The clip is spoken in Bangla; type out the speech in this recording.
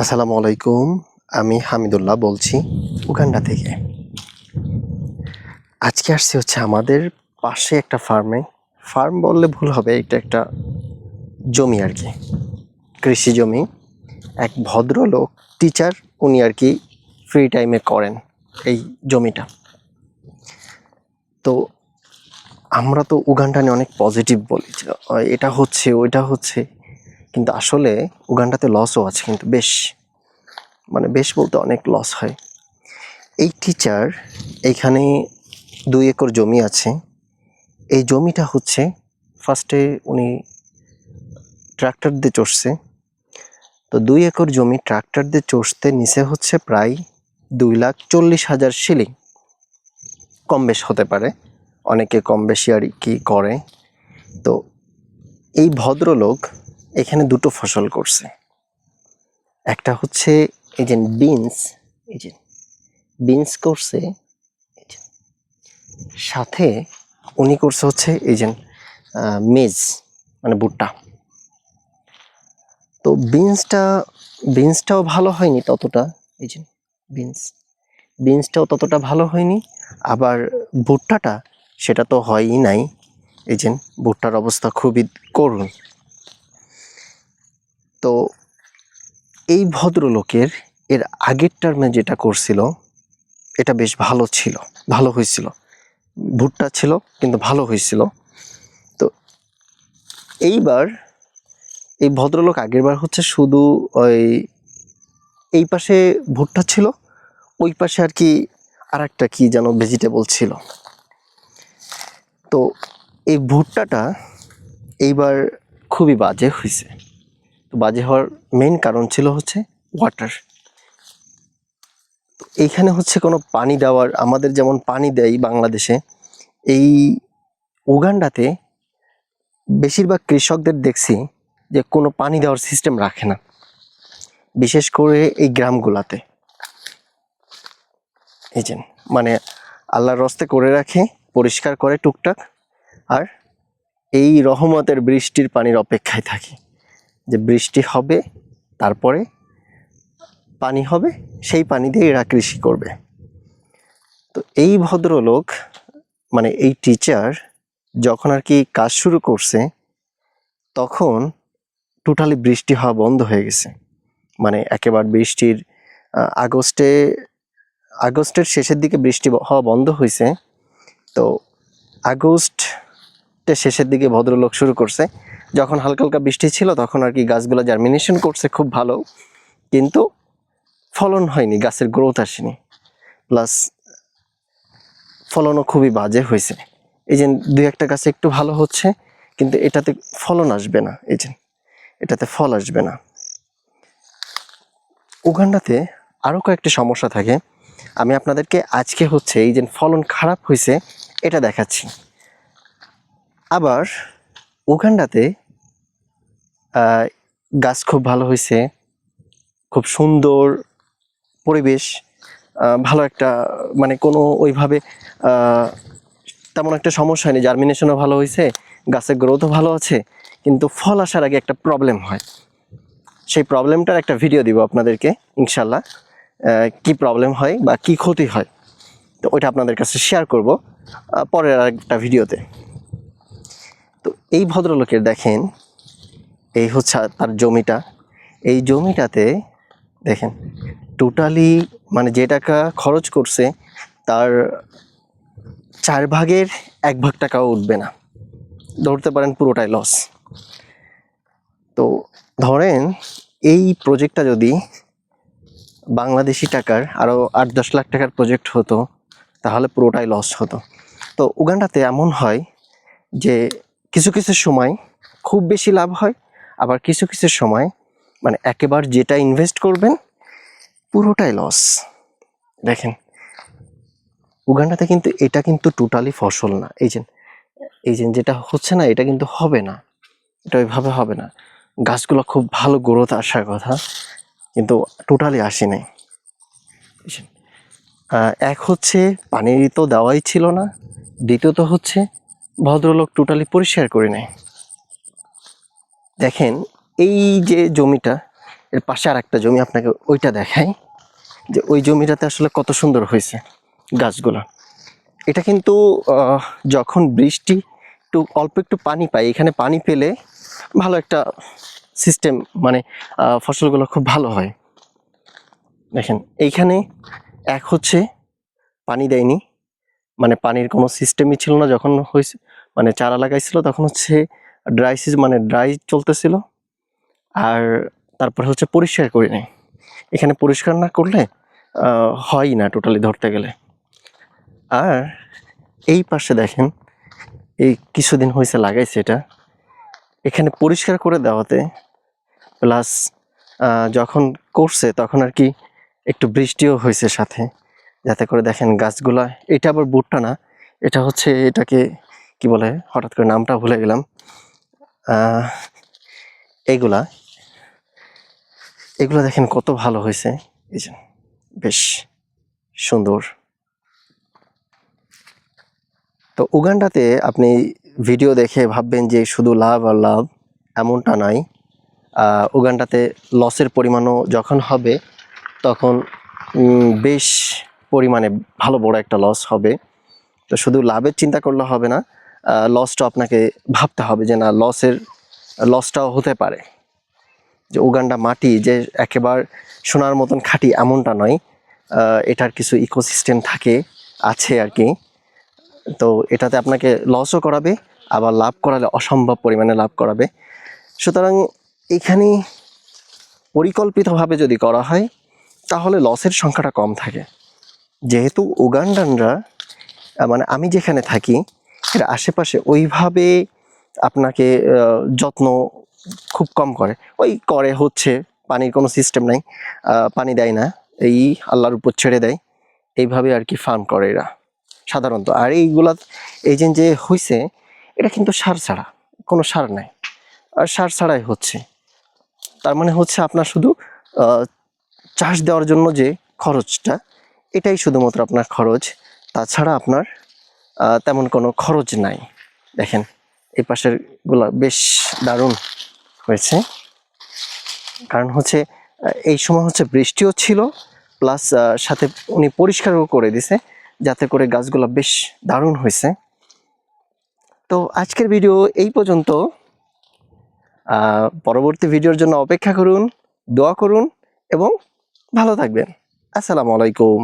আসসালামু আলাইকুম, আমি হামিদুল্লাহ বলছি উগান্ডা থেকে। আজকে আসছি হচ্ছে আমাদের পাশে একটা ফার্মে। ফার্ম বললে ভুল হবে, এটা একটা জমি আর কি, কৃষি জমি। এক ভদ্রলোক টিচার উনি আর কি ফ্রি টাইমে করেন এই জমিটা। তো আমরা তো উগান্ডা নিয়ে অনেক পজিটিভ বলি এটা হচ্ছে, ওইটা হচ্ছে কিন্তু আসলে উগান্ডাতে লসও আছে, কিন্তু বেশ মানে বেশ বলতে অনেক লস হয়। এই টিচার এইখানে দুই একর জমি আছে। এই জমিটা হচ্ছে ফার্স্টে উনি ট্রাক্টর দিয়ে চষছে তো দুই একর জমি ট্রাক্টর দিয়ে চষতে নিচে হচ্ছে প্রায় দুই লাখ চল্লিশ হাজার শিলিং কম বেশ হতে পারে, অনেকে কম বেশি আর কি করে। তো এই ভদ্রলোক এখানে দুটো ফসল করছে। একটা হচ্ছে এই যে বিনস, এই যে বিনস করছে সাথে উনি করছে হচ্ছে এই যে মেজ মানে ভুট্টা। তো বিনসটা, বিনসটাও ভালো হয়নি ততটা, এই যে বিনস। বিনসটাও ততটা ভালো হয়নি, আবার ভুট্টাটা সেটা তো হয়ই নাই, এই যে ভুট্টার অবস্থা খুবই করুণ। তো এই ভদ্রলোকের এর আগের টার্মে যেটা করছিল, এটা বেশ ভালো ছিল, ভালো হয়েছিল। ভুট্টা ছিল, কিন্তু ভালো হয়েছিল। তো এইবার এই ভদ্রলোক আগেরবার হচ্ছে শুধু ওই এই পাশে ভুট্টা ছিল, ওই পাশে আর কি আর একটা কি যেন ভেজিটেবল ছিল। তো এই ভুট্টাটা এইবার খুবই বাজে হয়েছে। বাজে হওয়ার মেইন কারণ ছিল হচ্ছে ওয়াটার এইখানে হচ্ছে কোনো পানি দেওয়ার, আমাদের যেমন পানি দেয় বাংলাদেশে, এই উগান্ডাতে বেশিরভাগ কৃষকদের দেখছি যে কোনো পানি দেওয়ার সিস্টেম রাখে না। বিশেষ করে এই গ্রামগুলাতে। এই যে মানে আল্লাহর রস্তে করে রাখে, পরিষ্কার করে টুকটাক, আর এই রহমতের বৃষ্টির পানির অপেক্ষায় থাকে। যে বৃষ্টি হবে, তারপরে পানি হবে, সেই পানি দিয়ে এরা কৃষি করবে। তো এই ভদ্রলোক মানে এই টিচার যখন আর কি কাজ শুরু করছে, তখন টোটালি বৃষ্টি হওয়া বন্ধ হয়ে গেছে। মানে একেবারে বৃষ্টির আগস্টে, আগস্টের শেষের দিকে বৃষ্টি হওয়া বন্ধ হয়েছে তো আগস্টের শেষের দিকে ভদ্রলোক শুরু করছে। যখন হালকা হালকা বৃষ্টি ছিল, তখন আর কি গাছগুলো জার্মিনেশন করছে খুব ভালো। কিন্তু ফলন হয়নি, গাছের গ্রোথ আসেনি। প্লাস ফলনও খুবই বাজে হয়েছে। এই যে দুই একটা গাছে একটু ভালো হচ্ছে, কিন্তু এটাতে ফলন আসবে না। এই যে এটাতে ফল আসবে না। উগান্ডাতে আরও কয়েকটি সমস্যা থাকে। আমি আপনাদেরকে আজকে হচ্ছে এই যে ফলন খারাপ হয়েছে, এটা দেখাচ্ছি। আবার উগান্ডাতে গাছ খুব ভালো হয়েছে, খুব সুন্দর পরিবেশ ভালো একটা মানে কোনো ওইভাবে তেমন একটা সমস্যা হয়নি। জার্মিনেশনও ভালো হয়েছে, গাছের গ্রোথও ভালো আছে, কিন্তু ফল আসার আগে একটা প্রবলেম হয়। সেই প্রবলেমটার একটা ভিডিও দিব আপনাদেরকে, ইনশাল্লাহ কি প্রবলেম হয় বা কি ক্ষতি হয়। তো ওইটা আপনাদের কাছে শেয়ার করব পরের একটা ভিডিওতে তো এই ভদ্রলোকের দেখেন এই হচ্ছে তার জমিটা। এই জমিটাতে দেখেন টোটালি মানে যে টাকা খরচ করছে, তার চার ভাগের এক ভাগ টাকাও উঠবে না। ধরতে পারেন পুরোটাই লস তো ধরেন, এই প্রজেক্টটা যদি বাংলাদেশি টাকার আরও আট দশ লাখ টাকার প্রজেক্ট হতো, তাহলে পুরোটাই লস হতো। তো উগান্ডাতে এমন হয় যে, কিছু কিছু সময় খুব বেশি লাভ হয় আবার কিছু কিছু সময় মানে একেবারে যেটা ইনভেস্ট করবেন, পুরোটাই লস দেখেন, উগান্ডাতে কিন্তু এটা কিন্তু টোটালি ফসল না। এই যে এই যে যেটা হচ্ছে না, এটা কিন্তু হবে না। এটা ওইভাবে হবে না। গাছগুলো খুব ভালো গ্রোথ আসার কথা, কিন্তু টোটালি আসে নাই। এক হচ্ছে পানি তো দেওয়াই ছিল না, দ্বিতীয়ত হচ্ছে ভদ্রলোক টোটালি পরিষ্কার করে নেয়। দেখেন, এই যে জমিটা, এর পাশে আর একটা জমি আপনাকে ওইটা দেখাই, যে ওই জমিটাতে আসলে কত সুন্দর হয়েছে গাছগুলো। এটা কিন্তু যখন বৃষ্টি একটু, অল্প একটু পানি পাই এখানে পানি পেলে ভালো একটা সিস্টেম মানে ফসলগুলো খুব ভালো হয়। দেখেন, এইখানে এক হচ্ছে পানি দেয়নি মানে পানির কোনো সিস্টেমই ছিল না যখন হয়েছে মানে চারা লাগাইছিল, তখন হচ্ছে ড্রাই সিজ মানে ড্রাই চলতেছিল। আর তারপর হচ্ছে পরিষ্কার করে নেয় এখানে পরিষ্কার না করলে হয় না টোটালি ধরতে গেলে। আর এই পাশে দেখেন, এই কিছুদিন হয়েছে লাগাইছে এটা। এখানে পরিষ্কার করে দেওয়াতে প্লাস যখন করছে তখন আর কি একটু বৃষ্টিও হয়েছে সাথে। যাতে করে দেখেন গাছগুলা, এটা আবার বুটটা না, এটা হচ্ছে এটাকে কি বলে, হঠাৎ করে নামটা ভুলে গেলাম। আহ, এইগুলা এগুলো দেখেন কত ভালো হয়েছে। এই যে বেশ সুন্দর। তো উগান্ডাতে আপনি ভিডিও দেখে ভাববেন যে শুধু লাভ আর লাভ এমনটা নাই। উগান্ডাতে লসের পরিমাণও যখন হবে তখন বেশ পরিমাণে ভালো বড় একটা লস হবে। তো শুধু লাভের চিন্তা করলে হবে না লসটা আপনাকে ভাবতে হবে যে না লসের লসটাও হতে পারে। যে উগান্ডা মাটি যে একেবারে সোনার মতন খাঁটি এমনটা নয় এটার কিছু ইকোসিস্টেম থাকে, আছে আর কি। তো এটাতে আপনাকে লসও করাবে, আবার লাভ করালে অসম্ভব পরিমাণে লাভ করাবে। সুতরাং এখানে পরিকল্পিতভাবে যদি করা হয়, তাহলে লসের সংখ্যাটা কম থাকে। যেহেতু উগান্ডানরা মানে আমি যেখানে থাকি এর আশেপাশে ওইভাবে আপনাকে যত্ন খুব কম করে। ওই করে হচ্ছে, পানির কোনো সিস্টেম নাই পানি দেয় না, এই আল্লাহর উপর ছেড়ে দেয়, এইভাবে আর কি ফার্ম করে এরা, সাধারণত। আর এইগুলা, এই যে হইছে, এটা কিন্তু সার ছাড়া, কোনো সার নাই। আর সার ছাড়াই হচ্ছে। তার মানে হচ্ছে আপনার শুধু চাষ দেওয়ার জন্য যে খরচটা, এটাই শুধুমাত্র আপনার খরচ। তাছাড়া আপনার তেমন কোনো খরচ নাই। দেখেন, এই পাশেরগুলা বেশ দারুণ হয়েছে। কারণ হচ্ছে এই সময় হচ্ছে বৃষ্টিও ছিল প্লাস সাথে উনি পরিষ্কারও করে দিছে, যাতে করে গাছগুলো বেশ দারুণ হয়েছে। তো আজকের ভিডিও এই পর্যন্ত। পরবর্তী ভিডিওর জন্য অপেক্ষা করুন, দোয়া করুন, এবং ভালো থাকবেন। আসসালামু আলাইকুম।